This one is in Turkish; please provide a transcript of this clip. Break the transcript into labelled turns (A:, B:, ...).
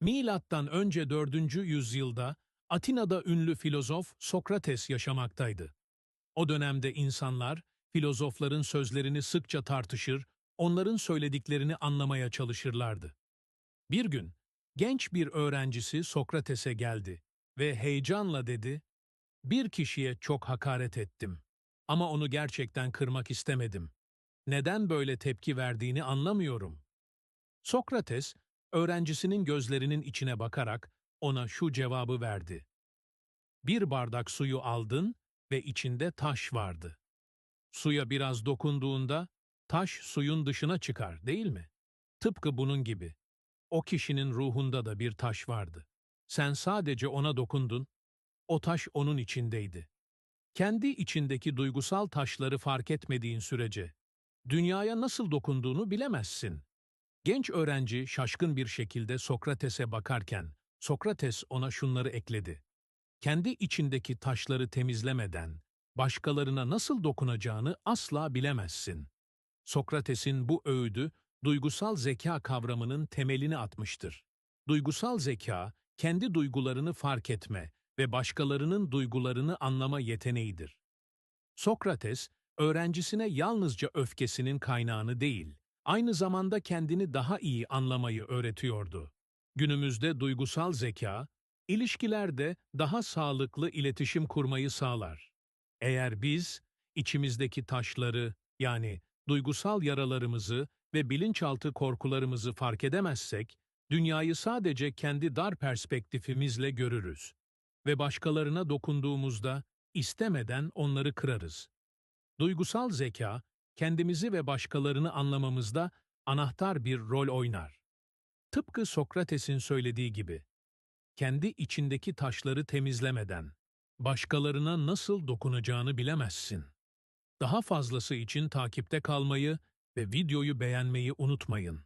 A: Milattan önce 4. yüzyılda Atina'da ünlü filozof Sokrates yaşamaktaydı. O dönemde insanlar filozofların sözlerini sıkça tartışır, onların söylediklerini anlamaya çalışırlardı. Bir gün genç bir öğrencisi Sokrates'e geldi ve heyecanla dedi, "Bir kişiye çok hakaret ettim ama onu gerçekten kırmak istemedim. Neden böyle tepki verdiğini anlamıyorum." Sokrates, öğrencisinin gözlerinin içine bakarak ona şu cevabı verdi. Bir bardak suyu aldın ve içinde taş vardı. Suya biraz dokunduğunda taş suyun dışına çıkar, değil mi? Tıpkı bunun gibi. O kişinin ruhunda da bir taş vardı. Sen sadece ona dokundun, o taş onun içindeydi. Kendi içindeki duygusal taşları fark etmediğin sürece, dünyaya nasıl dokunduğunu bilemezsin. Genç öğrenci şaşkın bir şekilde Sokrates'e bakarken, Sokrates ona şunları ekledi. Kendi içindeki taşları temizlemeden, başkalarına nasıl dokunacağını asla bilemezsin. Sokrates'in bu öğüdü, duygusal zeka kavramının temelini atmıştır. Duygusal zeka, kendi duygularını fark etme ve başkalarının duygularını anlama yeteneğidir. Sokrates, öğrencisine yalnızca öfkesinin kaynağını değil, aynı zamanda kendini daha iyi anlamayı öğretiyordu. Günümüzde duygusal zeka, ilişkilerde daha sağlıklı iletişim kurmayı sağlar. Eğer biz, içimizdeki taşları, yani duygusal yaralarımızı ve bilinçaltı korkularımızı fark edemezsek, dünyayı sadece kendi dar perspektifimizle görürüz ve başkalarına dokunduğumuzda istemeden onları kırarız. Duygusal zeka, kendimizi ve başkalarını anlamamızda anahtar bir rol oynar. Tıpkı Sokrates'in söylediği gibi, kendi içindeki taşları temizlemeden, başkalarına nasıl dokunacağını bilemezsin. Daha fazlası için takipte kalmayı ve videoyu beğenmeyi unutmayın.